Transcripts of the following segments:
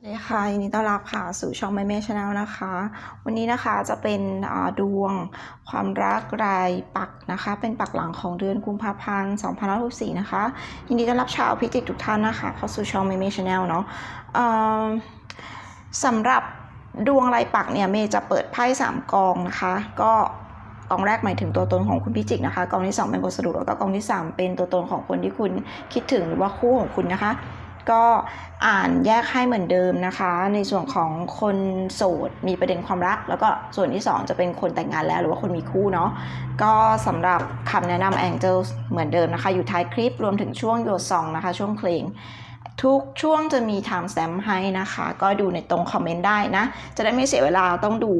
สวัสดีค่ะยินดีต้อนรับค่ะสู่ช่องแม่เมชาแนลนะคะ วันนี้นะคะจะเป็นดวงความรักรายปักนะคะ เป็นปักหลังของเดือนกุมภาพันธ์2564นะคะ ยินดีต้อนรับชาวพิจิกทุกท่านนะคะเข้าสู่ช่องแม่เมชาแนลเนาะสำหรับดวงรายปักเนี่ยเมย์จะเปิดไพ่สามกองนะคะ ก็กองแรกหมายถึงตัวตนของคุณพิจิกนะคะกองที่สองเป็นบทสรุปแล้วก็กองที่สามเป็นตัวตนของคนที่คุณคิดถึงหรือว่าคู่ของคุณนะคะ ก็อ่านแยกให้เหมือนเดิมนะคะ ในส่วนของคนโสดมีประเด็นความรัก แล้วก็ส่วนที่ 2 จะเป็นคนแต่งงานแล้วหรือว่าคนมีคู่เนาะก็สำหรับคำแนะนำ Angels เหมือนเดิมนะคะ อยู่ท้ายคลิปรวมถึงช่วงโยซองนะคะ ช่วงเพลง ทุกช่วงจะมี time stamp ให้นะคะ ก็ดูในตรงคอมเมนต์ได้นะ จะได้ไม่เสียเวลาต้องดู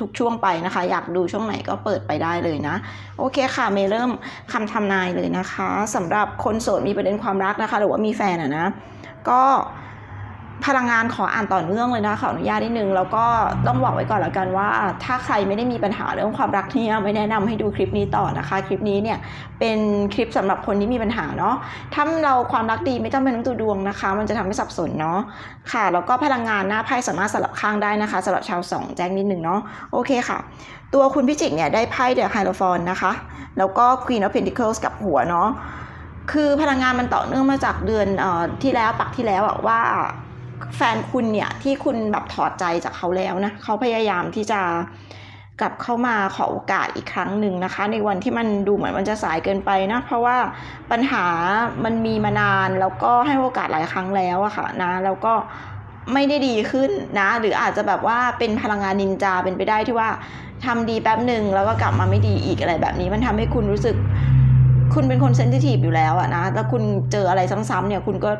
ทุกช่วงไปนะคะ อยากดูช่วงไหนก็เปิดไปได้เลยนะ โอเคค่ะเมย์เริ่มคำทำนายเลยนะคะสำหรับคนโสดมีประเด็นความรักนะคะ หรือว่ามีแฟนอะนะ ก็ พลังงานขออ่านต่อเนื่องเลยนะขออนุญาตนิดนึงแล้วก็ต้องบอกไว้ก่อนแล้วกันว่า ถ้าใครไม่ได้มีปัญหาเรื่องความรักเนี่ยไม่แนะนำให้ดูคลิปนี้ต่อนะคะ คลิปนี้เนี่ยเป็นคลิปสำหรับคนที่มีปัญหาเนาะถ้าเราความรักดีไม่ต้องเป็นต้องดูดวงนะคะ มันจะทำให้สับสนเนาะค่ะ แล้วก็พลังงานหน้าไพ่สามารถสลับข้างได้นะคะสำหรับชาวสองแจ้งนิดนึงเนาะโอเคค่ะ ตัวคุณพิจิกเนี่ยได้ไพ่เดอะไฮโลฟอนนะคะ แล้วก็ Queen of Pentacles กับหัวเนาะคือพลังงานมันต่อเนื่องมาจากเดือนอที่แล้วปักที่แล้วอะว่า แฟนคุณเนี่ยที่คุณแบบถอดใจจากเขาแล้วนะเขาพยายามที่จะกลับเข้ามาขอโอกาสอีกครั้งหนึ่งนะคะ ในวันที่มันดูเหมือนมันจะสายเกินไปนะ เพราะว่าปัญหามันมีมานานแล้วก็ให้โอกาสหลายครั้งแล้วอะค่ะนะแล้วก็ไม่ได้ดีขึ้นนะ หรืออาจจะแบบว่าเป็นพลังงานนินจาเป็นไปได้ที่ว่าทำดีแป๊บหนึ่งแล้วก็กลับมาไม่ดีอีกอะไรแบบนี้มันทำให้คุณรู้สึก คุณเป็นคนเซนซิทีฟอยู่แล้วอะนะแล้วคุณเจออะไรซ้ำๆเนี่ยคุณก็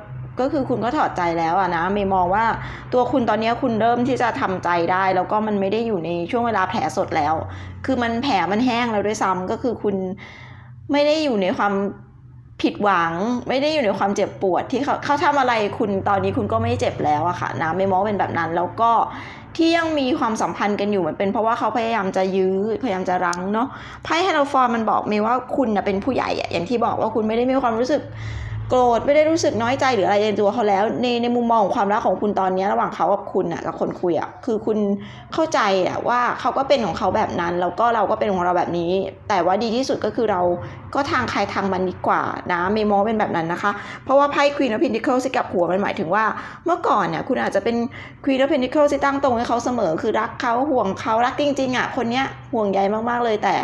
ก็คือคุณก็ถอดใจแล้วอะนะเมย์มองว่าตัวคุณตอนนี้คุณเริ่มที่จะทำใจได้ แล้วก็มันไม่ได้อยู่ในช่วงเวลาแผลสดแล้ว คือมันแผลมันแห้งแล้วด้วยซ้ำก็คือคุณไม่ได้อยู่ในความผิดหวังไม่ได้อยู่ในความเจ็บปวดที่เขาเขาทำอะไรคุณตอนนี้คุณก็ไม่เจ็บแล้วอะค่ะนะเมย์มองเป็นแบบนั้นแล้วก็ที่ยังมีความสัมพันธ์กันอยู่มันเป็นเพราะว่าเขาพยายามจะยื้อพยายามจะรั้งเนาะไพ่ไฮโลฟอร์มันบอกเมย์ว่าคุณนะเป็นผู้ใหญ่อะอย่างที่บอกว่าคุณไม่ได้มีความรู้สึก โกรธไม่ได้รู้สึกน้อยใจหรืออะไรในตัวเขาแล้ว ในในมุมมองของความรักของคุณตอนนี้ระหว่างเขากับคุณอะกับคนคุยอะคือคุณเข้าใจอะว่าเขาก็เป็นของเขาแบบนั้น แล้วก็เราก็เป็นของเราแบบนี้ แต่ว่าดีที่สุดก็คือเราก็ทางใครทางมันดีกว่านะเมย์มองเป็นแบบนั้นนะคะ เพราะว่าไพ่ Queen of Pentacles ที่กับหัวมันหมายถึงว่าเมื่อก่อนเนี่ยคุณอาจจะเป็น Queen of Pentacles ที่ตั้งตรงให้เขาเสมอคือรักเขาห่วงเขารักจริงๆอะคนเนี้ยห่วงใยมากๆเลยแต่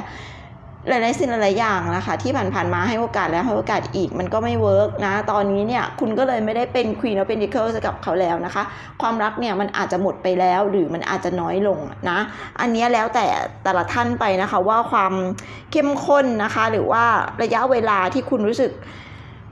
หลายๆสิ่งหลายๆอย่างนะคะที่ผ่านๆมาให้โอกาสแล้วให้โอกาสอีกมันก็ไม่เวิร์กนะ ตอนนี้เนี่ยคุณก็เลยไม่ได้เป็น Queen of Pentacles กับเขาแล้วนะคะ ความรักเนี่ยมันอาจจะหมดไปแล้วหรือมันอาจจะน้อยลงนะ อันนี้แล้วแต่แต่ละท่านไปนะคะว่าความเข้มข้นนะคะ หรือว่าระยะเวลาที่คุณรู้สึก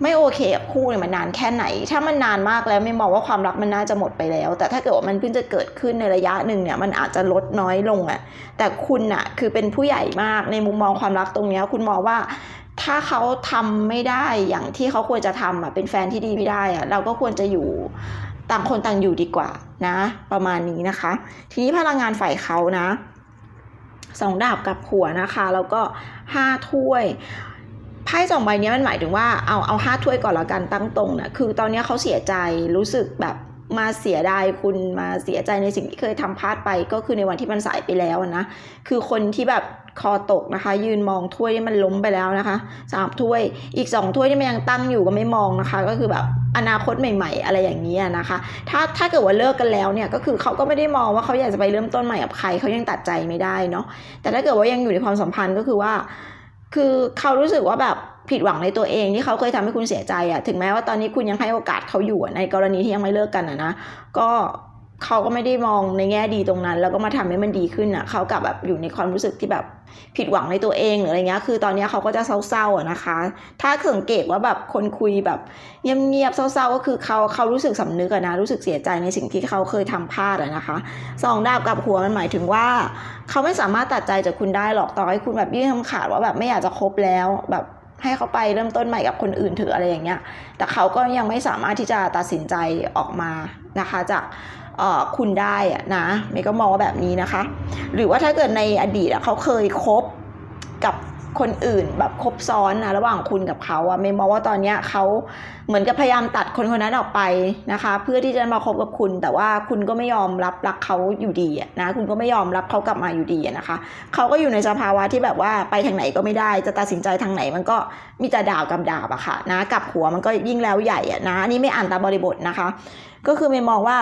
ไม่โอเคกับคู่เนี่ยมันนานแค่ไหน ถ้ามันนานมากแล้วไม่มองว่าความรักมันน่าจะหมดไปแล้ว แต่ถ้าเกิดว่ามันเพิ่งจะเกิดขึ้นในระยะหนึ่งเนี่ยมันอาจจะลดน้อยลงอะ่ะแต่คุณน่ะคือเป็นผู้ใหญ่มากในมุมมองความรักตรงเนี้ยคุณมองว่าถ้าเขาทำไม่ได้อย่างที่เขาควรจะทำอะเป็นแฟนที่ดีไม่ได้อะเราก็ควรจะอยู่ต่างคนต่างอยู่ดีกว่านะ ประมาณนี้นะคะ ทีนี้พลังงานฝ่ายเขานะสองดาบกับหัวนะคะ แล้วก็ห้าถ้วย ไพ่สองใบนี้มันหมายถึงว่าเอาเอาห้าถ้วยก่อนแล้วกันตั้งตรงนะคือตอนนี้เขาเสียใจรู้สึกแบบมาเสียดายคุณมาเสียใจในสิ่งที่เคยทำพลาดไปก็คือในวันที่มันสายไปแล้วนะคือคนที่แบบคอตกนะคะ ยืนมองถ้วยที่มันล้มไปแล้วนะคะสามถ้วยอีกสองถ้วยที่มันยังตั้งอยู่ก็ไม่มองนะคะ ก็คือแบบอนาคตใหม่ ๆ อะไรอย่างนี้นะคะ ถ้าถ้าเกิดว่าเลิกกันแล้วเนี่ยก็คือเขาก็ไม่ได้มองว่าเขาอยากจะไปเริ่มต้นใหม่กับใครเขายังตัดใจไม่ได้เนาะแต่ถ้าเกิดว่ายังอยู่ในความสัมพันธ์ก็คือว่า คือเขารู้สึกว่าแบบผิดหวังในตัวเองที่เขาเคยทำให้คุณเสียใจอะถึงแม้ว่าตอนนี้คุณยังให้โอกาสเขาอยู่ในกรณีที่ยังไม่เลิกกันอะนะก็ เขาก็ไม่ได้มองในแง่ดีตรงนั้น แล้วก็มาทำให้มันดีขึ้นอะเขากลับแบบอยู่ในความรู้สึกที่แบบผิดหวังในตัวเองหรืออะไรเงี้ยคือตอนนี้เขาก็จะเศร้าๆอะนะคะ ถ้าสังเกตว่าแบบคนคุยแบบเงียบๆเศร้าๆก็คือเขาเขารู้สึกสำนึกอะนะรู้สึกเสียใจในสิ่งที่เขาเคยทำพลาดอะนะคะสองดาบกับหัวมันหมายถึงว่า เขาไม่สามารถตัดใจจากคุณได้หรอกต่อให้คุณแบบยื่นคำขาดว่าแบบไม่อยากจะคบแล้วแบบให้เขาไปเริ่มต้นใหม่กับคนอื่นเถอะอะไรอย่างเงี้ย แต่เขาก็ยังไม่สามารถที่จะตัดสินใจออกมานะคะจาก คุณได้อะนะเมย์ก็มองว่าแบบนี้นะคะ หรือว่าถ้าเกิดในอดีตเขาเคยคบกับคนอื่นแบบคบซ้อนนะระหว่างคุณกับเขาอะเมย์มองว่าตอนเนี้ยเขาเหมือนกับพยายามตัดคนคนนั้นออกไปนะคะ เพื่อที่จะมาคบกับคุณ แต่ว่าคุณก็ไม่ยอมรับรักเขาอยู่ดีอะนะคุณก็ไม่ยอมรับเขากลับมาอยู่ดีนะคะเขาก็อยู่ในสภาวะที่แบบว่าไปทางไหนก็ไม่ได้จะตัดสินใจทางไหน มันก็มีแต่ดาวกับดาบอะค่ะนะกับหัวมันก็ยิ่งแล้วใหญ่อะนะอันนี้ไม่อ่านตามบริบทนะคะ ก็คือเมย์มองว่า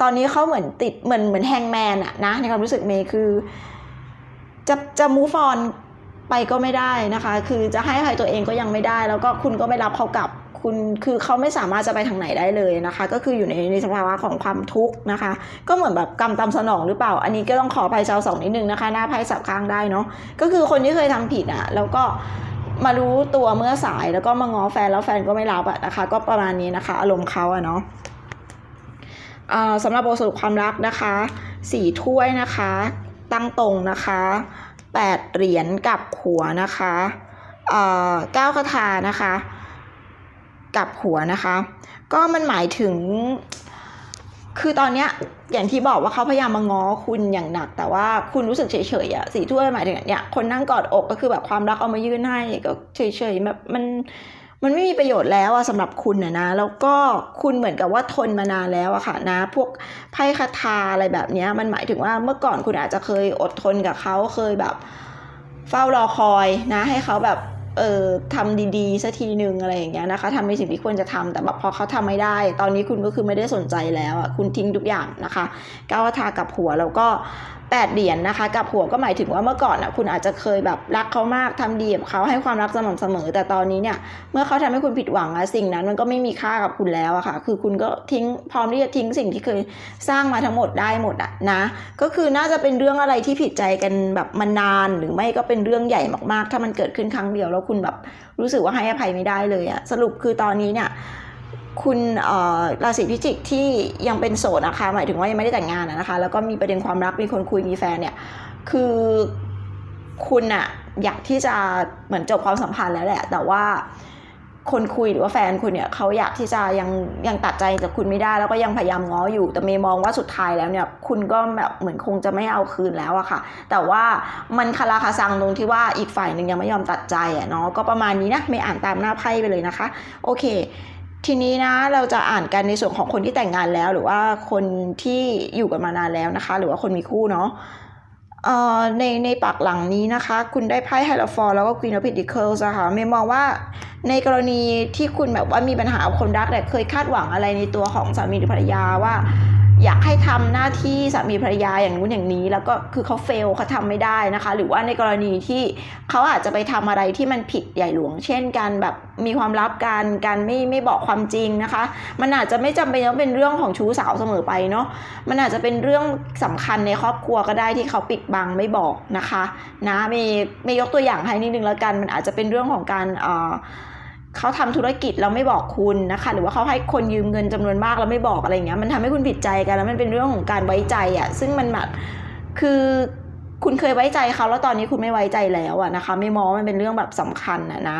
ตอนนี้เขาเหมือนติดเหมือนเหมือนแฮงแมนอะนะในความรู้สึกเมย์คือ จะจะ move on ไปก็ไม่ได้นะคะ คือจะให้อภัยตัวเองก็ยังไม่ได้ แล้วก็คุณก็ไม่รับเขากลับ คุณคือเขาไม่สามารถจะไปทางไหนได้เลยนะคะ ก็คืออยู่ในในสภาวะของความทุกข์นะคะ ก็เหมือนแบบกรรมตามสนองหรือเปล่า อันนี้ก็ต้องขอภัยชาวสองนิดนึงนะคะ หน้าไพ่สับข้างได้เนาะก็คือคนที่เคยทำผิดอะแล้วก็มารู้ตัวเมื่อสายแล้วก็มาง้อแฟนแล้วแฟนก็ไม่รับอะนะคะ ก็ประมาณนี้นะคะ อารมณ์เขาอะเนาะ สำหรับบทสรุปความรักนะคะสี่ถ้วยนะคะ ตั้งตรงนะคะแปดเหรียญกับหัวนะคะเอ่อเก้าคาถานะคะ กับหัวนะคะ ก็มันหมายถึง คือตอนเนี้ยอย่างที่บอกว่าเขาพยายามมาง้อคุณอย่างหนัก แต่ว่าคุณรู้สึกเฉยๆอะสี่ถ้วยหมายถึงเนี่ยคนนั่งกอดอกก็คือแบบความรักเอามายื่นให้ก็เฉยๆแบบมัน มันไม่มีประโยชน์แล้วอะสำหรับคุณนะนะแล้วก็คุณเหมือนกับว่าทนมานานแล้วอะค่ะนะ พวกไพ่คาถาอะไรแบบนี้มันหมายถึงว่าเมื่อก่อนคุณอาจจะเคยอดทนกับเขาเคยแบบ เฝ้ารอคอยนะ ให้เขาแบบเออทำดีๆสักทีหนึ่งอะไรอย่างเงี้ยนะคะทำในสิ่งที่ควรจะทำแต่แบบพอเขาทำไม่ได้ ตอนนี้คุณก็คือไม่ได้สนใจแล้วอะคุณทิ้งทุกอย่างนะคะก้าวทากับหัวแล้วก็ แปดเหรียญนะคะกับหัวก็หมายถึงว่าเมื่อก่อนอะคุณอาจจะเคยแบบรักเขามากทำดีกับเขาให้ความรักสม่ำเสมอ แต่ตอนนี้เนี่ยเมื่อเขาทำให้คุณผิดหวังอะสิ่งนั้นมันก็ไม่มีค่ากับคุณแล้วอะค่ะคือคุณก็ทิ้งพร้อมที่จะทิ้งสิ่งที่เคยสร้างมาทั้งหมดได้หมดอะนะก็คือน่าจะเป็นเรื่องอะไรที่ผิดใจกันแบบมานานหรือไม่ก็เป็นเรื่องใหญ่มากๆ ถ้ามันเกิดขึ้นครั้งเดียวแล้วคุณแบบรู้สึกว่าให้อภัยไม่ได้เลยอะสรุปคือตอนนี้เนี่ย คุณราศีพิจิกที่ยังเป็นโสดนะคะหมายถึงว่ายังไม่ได้แต่งงานอะนะคะแล้วก็มีประเด็นความรักมีคนคุยมีแฟนเนี่ยคือคุณอะอยากที่จะเหมือนจบความสัมพันธ์แล้วแหละ แต่ว่าคนคุยหรือว่าแฟนคุณเนี่ยเขาอยากที่จะยังยังตัดใจจากคุณไม่ได้ แล้วก็ยังพยายามง้ออยู่ แต่เมย์มองว่าสุดท้ายแล้วเนี่ย คุณก็แบบเหมือนคงจะไม่เอาคืนแล้วอะค่ะ แต่ว่ามันคาราคาซังตรงที่ว่าอีกฝ่ายหนึ่งยังไม่ยอมตัดใจอะเนาะก็ประมาณนี้นะไม่อ่านตามหน้าไพ่ไปเลยนะคะ โอเค ทีนี้นะเราจะอ่านกันในส่วนของคนที่แต่งงานแล้ว หรือว่าคนที่อยู่กันมานานแล้วนะคะ หรือว่าคนมีคู่เนาะเอ่อในในปากหลังนี้นะคะ คุณได้ไพ่ไฮโลฟอร์แล้วก็ Queen of Pentacles อะค่ะเมย์มองว่าในกรณีที่คุณแบบว่ามีปัญหาคนรักแต่เคยคาดหวังอะไรในตัวของสามีหรือภรรยาว่า อยากให้ทำหน้าที่สามีภรรยาอย่างนู้นอย่างนี้ แล้วก็คือเขาเฟลเขาทำไม่ได้นะคะ หรือว่าในกรณีที่เขาอาจจะไปทำอะไรที่มันผิดใหญ่หลวง เช่นการแบบมีความลับการการไม่ไม่บอกความจริงนะคะ มันอาจจะไม่จำเป็นต้องเป็นเรื่องของชู้สาวเสมอไปเนาะมันอาจจะเป็นเรื่องสำคัญในครอบครัวก็ได้ที่เขาปิดบังไม่บอกนะคะ นะมีมียกตัวอย่างให้นิดนึงแล้วกัน มันอาจจะเป็นเรื่องของการเอ่อ เขาทำธุรกิจแล้วไม่บอกคุณนะคะ หรือว่าเขาให้คนยืมเงินจำนวนมากแล้วไม่บอกอะไรเงี้ยมันทำให้คุณผิดใจกันแล้วมันเป็นเรื่องของการไว้ใจอะ่ะซึ่งมันแบบคือคุณเคยไว้ใจเขาแล้วตอนนี้คุณไม่ไว้ใจแล้วอะนะคะ ไม่มองว่ามันเป็นเรื่องแบบสำคัญอะนะ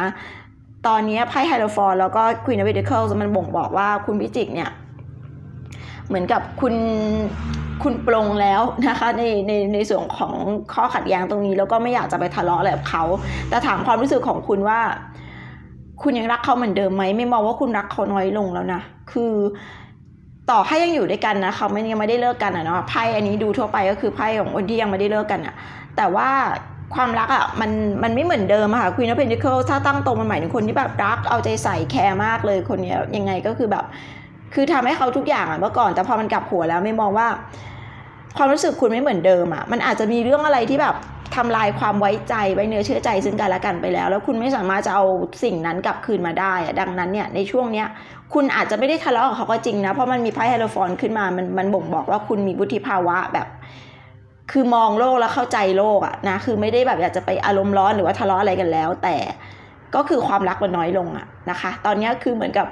ตอนนี้ไพ่ไฮโลฟอร์แล้วก็ควีนอเวเดเคิลมันบ่งบอกว่าคุณพิจิกเนี่ยเหมือนกับคุณคุณปลงแล้วนะคะในในในส่วนของข้อขัดแย้งตรงนี้แล้วก็ไม่อยากจะไปทะเลาะอะไรกับเขา แต่ถามความรู้สึกของคุณว่า คุณยังรักเขาเหมือนเดิมไหมไม่มองว่าคุณรักเขาน้อยลงแล้วนะคือต่อให้ยังอยู่ด้วยกันนะเขาไม่ยังไม่ได้เลิกกันอะเนาะไพ่อันนี้ดูทั่วไปก็คือไพ่ของคนที่ยังไม่ได้เลิกกันอะ แต่ว่าความรักอะมันมันไม่เหมือนเดิมอะค่ะควีนอ f เพน t ิเคิลถ้าตั้งตรงมันหมายถึงคนที่แบบรักเอาใจใส่แคร์มากเลยคนนี้ยังไงก็คือแบบ คือทำให้เขาทุกอย่างอะเมื่อก่อนแต่พอมันกลับหัวแล้วไม่มองว่า ความรู้สึกคุณไม่เหมือนเดิมอะมันอาจจะมีเรื่องอะไรที่แบบ ทำลายความไว้ใจไว้เนื้อเชื่อใจซึ่งกันและกันไปแล้ว แล้วคุณไม่สามารถจะเอาสิ่งนั้นกลับคืนมาได้ดังนั้นเนี่ยในช่วงเนี้ยคุณอาจจะไม่ได้ทะเลาะกับเขาก็จริงนะเพราะมันมีไพ่ไฮโลฟอนขึ้นมามันมันบ่งบอกว่าคุณมีวุฒิภาวะแบบ คือมองโลกแล้วเข้าใจโลกอะนะคือไม่ได้แบบอยากจะไปอารมณ์ร้อนหรือว่าทะเลาะอะไรกันแล้ว แต่ก็คือความรักมันน้อยลงอะนะคะ ตอนนี้คือเหมือนกับ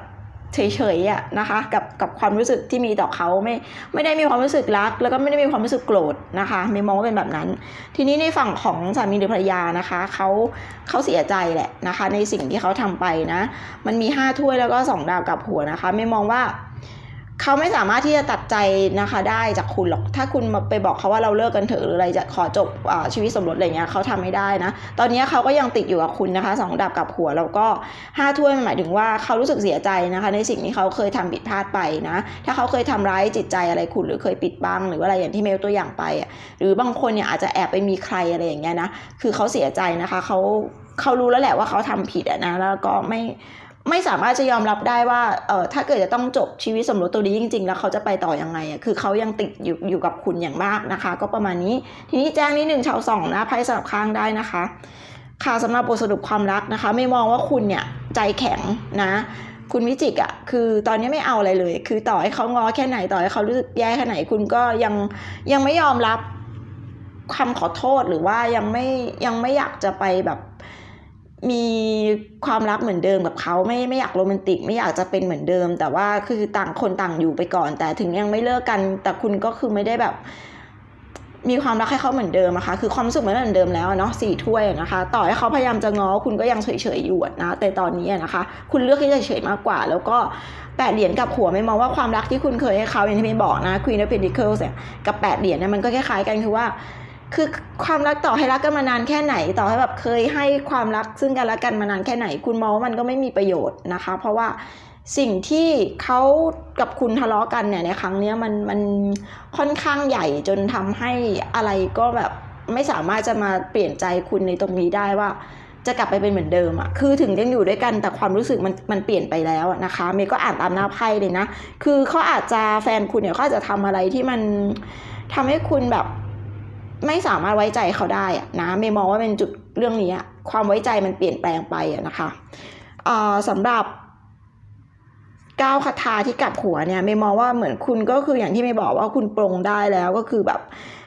เฉยๆอะนะคะกับกับความรู้สึกที่มีต่อเขาไม่ไม่ได้มีความรู้สึกรัก แล้วก็ไม่ได้มีความรู้สึกโกรธนะคะไม่มองว่าเป็นแบบนั้น ทีนี้ในฝั่งของสามีหรือภรรยานะคะเขาเขาเสียใจแหละนะคะ ในสิ่งที่เขาทำไปนะ มันมีห้าถ้วยแล้วก็สองดาวกับหัวนะคะ ไม่มองว่า เขาไม่สามารถที่จะตัดใจนะคะได้จากคุณหรอก ถ้าคุณมาไปบอกเขาว่าเราเลิกกันเถอะหรืออะไรจะขอจบอชีวิตสมรสอะไรเงี้ยเขาทำไม่ได้นะ ตอนนี้เขาก็ยังติดอยู่กับคุณนะคะสองดับกับหัวแล้วก็ห้าถ้วยมันหมายถึงว่าเขารู้สึกเสียใจนะคะ ในสิ่งที่เขาเคยทำผิดพลาดไปนะ ถ้าเขาเคยทำร้ายจิตใจอะไรคุณหรือเคยปิดบังหรือว่าอะไรอย่างที่เมลตัวอย่างไปอะหรือบางคนเนี่ยอาจจะแอบไปมีใครอะไรอย่างเงี้ยนะ คือเขาเสียใจนะคะเขาเขารู้แล้วแหละว่าเขาทำผิดอะนะแล้วก็ไม่ ไม่สามารถจะยอมรับได้ว่าเออถ้าเกิดจะต้องจบชีวิตสมรสตัวนี้จริง ๆ แล้วเขาจะไปต่อยังไงอะคือเขายังติดอยู่อยู่กับคุณอย่างมากนะคะ ก็ประมาณนี้ ทีนี้แจ้งนิดหนึ่งชาวสองนะไพ่สลับข้างได้นะคะค่ะสำหรับบทสรุปความรักนะคะ ไม่มองว่าคุณเนี่ยใจแข็งนะ คุณวิจิกอะคือตอนนี้ไม่เอาอะไรเลย คือต่อให้เขางอแค่ไหนต่อให้เขารู้สึกแย่แค่ไหนคุณก็ยังยังไม่ยอมรับคำขอโทษหรือว่ายังไม่ยังไม่อยากจะไปแบบ มีความรักเหมือนเดิมกับเขาไม่ไม่อยากโรแมนติก ไม่อยากจะเป็นเหมือนเดิม แต่ว่าคือต่างคนต่างอยู่ไปก่อน แต่ถึงยังไม่เลิกกัน แต่คุณก็คือไม่ได้แบบ มีความรักให้เขาเหมือนเดิมอะค่ะคือความสึกมันไม่เหมือนเดิมแล้วเนาะสี่ถ้วยนะคะ ต่อให้เขาพยายามจะง้อคุณก็ยังเฉยๆอยู่นะแต่ตอนนี้นะคะ คุณเลือกที่จะเฉยมากกว่า แล้วก็แปดเหรียญกับหัวไม่มองว่าความรักที่คุณเคยให้เขาอย่างที่เมย์บอกนะ Queen of Pentacles เนี่ยกับแปดเหรียญเนี่ยมันก็คล้ายๆกันคือว่า คือความรักต่อให้รักกันมานานแค่ไหน ต่อให้แบบเคยให้ความรักซึ่งกันและกันมานานแค่ไหน คุณมองว่ามันก็ไม่มีประโยชน์นะคะ เพราะว่าสิ่งที่เขากับคุณทะเลาะกันเนี่ยในครั้งเนี้ยมันมันค่อนข้างใหญ่จนทำให้อะไรก็แบบไม่สามารถจะมาเปลี่ยนใจคุณในตรงนี้ได้ว่า จะกลับไปเป็นเหมือนเดิมอะคือถึงยังอยู่ด้วยกันแต่ความรู้สึกมันมันเปลี่ยนไปแล้วนะคะเมย์ก็อ่านตามหน้าไพ่เลยนะ คือเขาอาจจะแฟนคุณเนี่ยเขาอาจจะทำอะไรที่มันทำให้คุณแบบ ไม่สามารถไว้ใจเขาได้อะนะเมย์มองว่าเป็นจุดเรื่องนี้อะความไว้ใจมันเปลี่ยนแปลงไปอะนะคะสำหรับก้าวคาถาที่กลับหัวเนี่ยเมย์มองว่าเหมือนคุณก็คืออย่างที่เมย์บอกว่าคุณปรงได้แล้วก็คือแบบ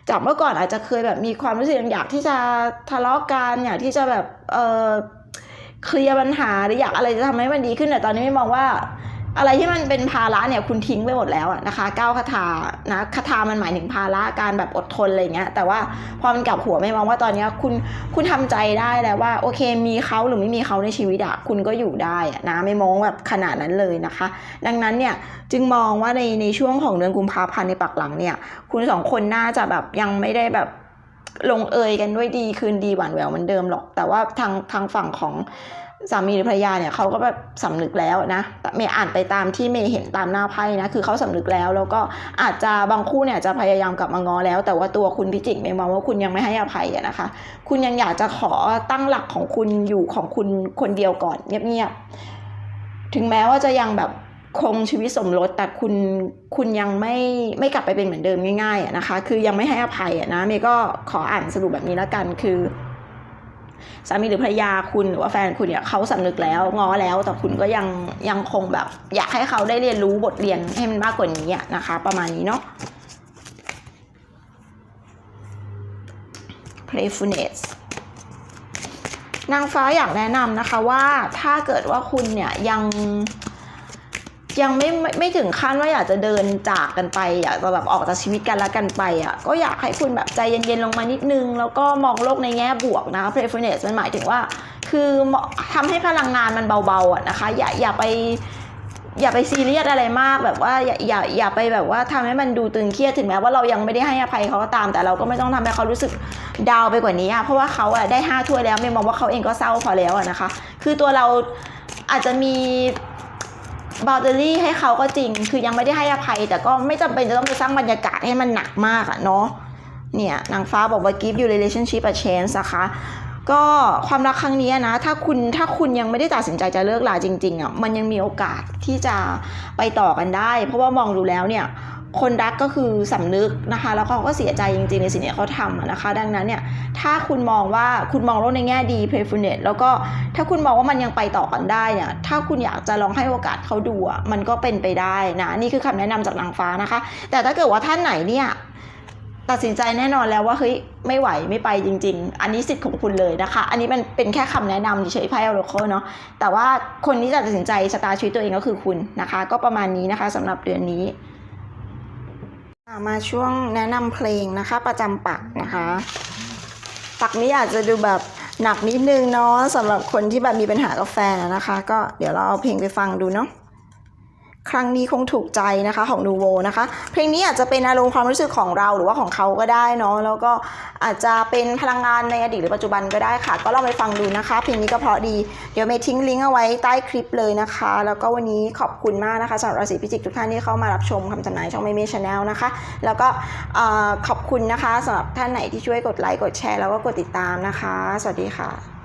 จากเมื่อก่อนอาจจะเคยแบบมีความรู้สึกอยากที่จะทะเลาะกันอยากที่จะแบบเออเคลียร์ปัญหาหรืออยากอะไรจะทำให้มันดีขึ้นแต่ตอนนี้ไม่มองว่า อะไรที่มันเป็นภาระเนี่ยคุณทิ้งไปหมดแล้วนะคะก้าวคาถานะคาถามันหมายถึงภาระการแบบอดทนอะไรเงี้ยแต่ว่าพอมันกลับหัวไม่มองว่าตอนนี้คุณคุณทำใจได้แล้วว่าโอเคมีเขาหรือไม่มีเขาในชีวิตอะคุณก็อยู่ได้นะไม่มองแบบขนาดนั้นเลยนะคะ ดังนั้นเนี่ยจึงมองว่าในในช่วงของเดือนกุมภาพันธ์ในปักหลังเนี่ยคุณสองคนน่าจะแบบยังไม่ได้แบบลงเอยกันด้วยดีคืนดีหวานแหววเหมือนเดิมหรอก แต่ว่าทางทางฝั่งของ สามีหรือภรรยาเนี่ยเขาก็แบบสำนึกแล้วนะเมย์อ่านไปตามที่เมย์เห็นตามหน้าไพ่นะคือเขาสำนึกแล้ว แล้วก็อาจจะบางคู่เนี่ยจะพยายามกลับมางอแล้ว แต่ว่าตัวคุณพิจิกเมย์มองว่าคุณยังไม่ให้อภัยนะคะ คุณยังอยากจะขอตั้งหลักของคุณอยู่ของคุณคนเดียวก่อนเงียบๆถึงแม้ว่าจะยังแบบคงชีวิตสมรสแต่คุณคุณยังไม่ไม่กลับไปเป็นเหมือนเดิมง่ายๆนะคะ คือยังไม่ให้อภัยนะเมย์ก็ขออ่านสรุปแบบนี้แล้วกันคือ สามีหรือภรรยาคุณหรือว่าแฟนคุณเนี่ยเขาสำนึกแล้วง้อแล้วแต่คุณก็ยังยังคงแบบ อยากให้เขาได้เรียนรู้บทเรียนให้มันมากกว่านี้นะคะ ประมาณนี้เนาะ playfulness นางฟ้าอยากแนะนำนะคะว่าถ้าเกิดว่าคุณเนี่ยยัง ยังไม่ไม่ไม่ถึงขั้นว่าอยากจะเดินจากกันไป อยากจะแบบออกจากชีวิตกันแล้วกันไปอะก็อยากให้คุณแบบใจเย็นๆลงมานิดนึง แล้วก็มองโลกในแง่บวกนะ playfulness มันหมายถึงว่า คือทำให้พลังงานมันเบาๆอะนะคะ อย่าอย่าไปอย่าไปซีเรียสอะไรมากแบบว่าอย่าอย่าอย่าไปแบบว่าทำให้มันดูตึงเครียดถึงแม้ว่าเรายังไม่ได้ให้อภัยเขาก็ตาม แต่เราก็ไม่ต้องทำให้เขารู้สึกดาวไปกว่านี้อะเพราะว่าเขาอะได้ห้าถ้วยแล้วไม่มองว่าเขาเองก็เศร้าพอแล้วอะนะคะ คือตัวเราอาจจะมี บ o เตอรี่ให้เขาก็จริง คือยังไม่ได้ให้อภัย แต่ก็ไม่จำเป็นจะต้องไปสร้างบรรยากาศให้มันหนักมากอะเนาะ เนี่ยนางฟ้าบอกว่า give you relationship a chance นะคะก็ความรักครั้งนี้นะ ถ้าคุณถ้าคุณยังไม่ได้ตัดสินใจจะเลิกลาจริงๆอะมันยังมีโอกาสที่จะไปต่อกันได้ เพราะว่ามองดูแล้วเนี่ย คนรักก็คือสำนึกนะคะ แล้วเขาก็เสียใจจริงๆ ในสิ่งที่เขาทำนะคะ ดังนั้นเนี่ย ถ้าคุณมองว่าคุณมองโลกในแง่ดี playfulness แล้วก็ถ้าคุณมองว่ามันยังไปต่อกันได้เนี่ย ถ้าคุณอยากจะลองให้โอกาสเขาดูมันก็เป็นไปได้นะ นี่คือคำแนะนำจากนางฟ้านะคะ แต่ถ้าเกิดว่าท่านไหนเนี่ยตัดสินใจแน่นอนแล้วว่าเฮ้ยไม่ไหวไม่ไปจริง ๆ อันนี้สิทธิ์ของคุณเลยนะคะ อันนี้มันเป็นแค่คำแนะนำเฉยๆไพ่ออโรเคิลเนาะแต่ว่าคนที่จะตัดสินใจชะตาชีวิตตัวเองก็คือคุณนะคะ ก็ประมาณนี้นะคะสำหรับเดือนนี้ มาช่วงแนะนำเพลงนะคะประจำปักนะคะ ปักนี้อาจจะดูแบบหนักนิดนึงเนาะสำหรับคนที่แบบมีปัญหากับแฟนนะคะ ก็เดี๋ยวเราเอาเพลงไปฟังดูเนาะ ครั้งนี้คงถูกใจนะคะของนูโวนะคะ เพลงนี้อาจจะเป็นอารมณ์ความรู้สึกของเราหรือว่าของเขาก็ได้เนาะแล้วก็อาจจะเป็นพลังงานในอดีตหรือปัจจุบันก็ได้ค่ะ ก็ลองไปฟังดูนะคะ เพลงนี้ก็เพราะดีเดี๋ยวเมทิ้งลิงก์เอาไว้ใต้คลิปเลยนะคะ แล้วก็วันนี้ขอบคุณมากนะคะสำหรับราศีพิจิกทุกท่านที่เข้ามารับชมคำทำนายช่องเมย์เมชาแนลนะคะ แล้วก็ขอบคุณนะคะสำหรับท่านไหนที่ช่วยกดไลค์กดแชร์แล้วก็กดติดตามนะคะ สวัสดีค่ะ